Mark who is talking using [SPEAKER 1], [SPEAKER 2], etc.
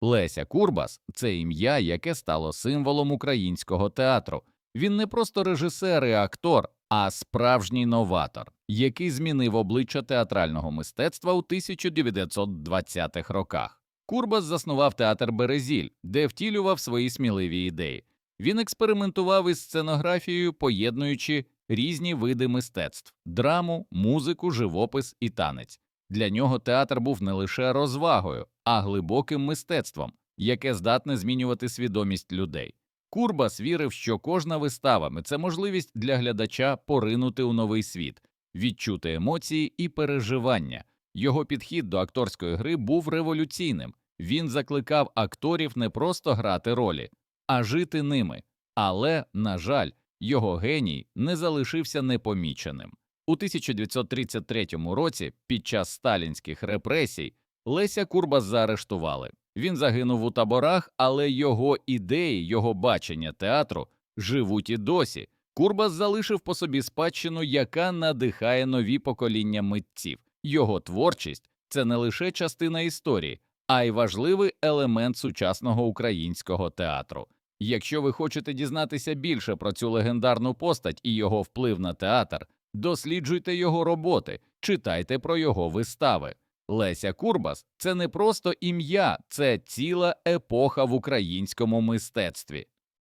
[SPEAKER 1] Леся Курбас це ім'я, яке стало символом українського театру. Він не просто режисер і актор, а справжній новатор, який змінив обличчя театрального мистецтва у 1920-х роках. Курбас заснував театр Березіль, де втілював свої сміливі ідеї. Він експериментував із сценографією, поєднуючи різні види мистецтв драму, музику, живопис і танець. Для нього театр був не лише розвагою, а глибоким мистецтвом, яке здатне змінювати свідомість людей. Курбас вірив, що кожна вистава це можливість для глядача поринути у новий світ, відчути емоції і переживання. Його підхід до акторської гри був революційним. Він закликав акторів не просто грати ролі, а жити ними. Але, на жаль, його геній не залишився непоміченим. У 1933 році, під час сталінських репресій, Леся Курбас заарештували. Він загинув у таборах, але його ідеї, його бачення театру живуть і досі. Курбас залишив по собі спадщину, яка надихає нові покоління митців. Його творчість це не лише частина історії, а й важливий елемент сучасного українського театру. Якщо ви хочете дізнатися більше про цю легендарну постать і його вплив на театр, досліджуйте його роботи, читайте про його вистави. Леся Курбас це не просто ім'я, це ціла епоха в українському мистецтві.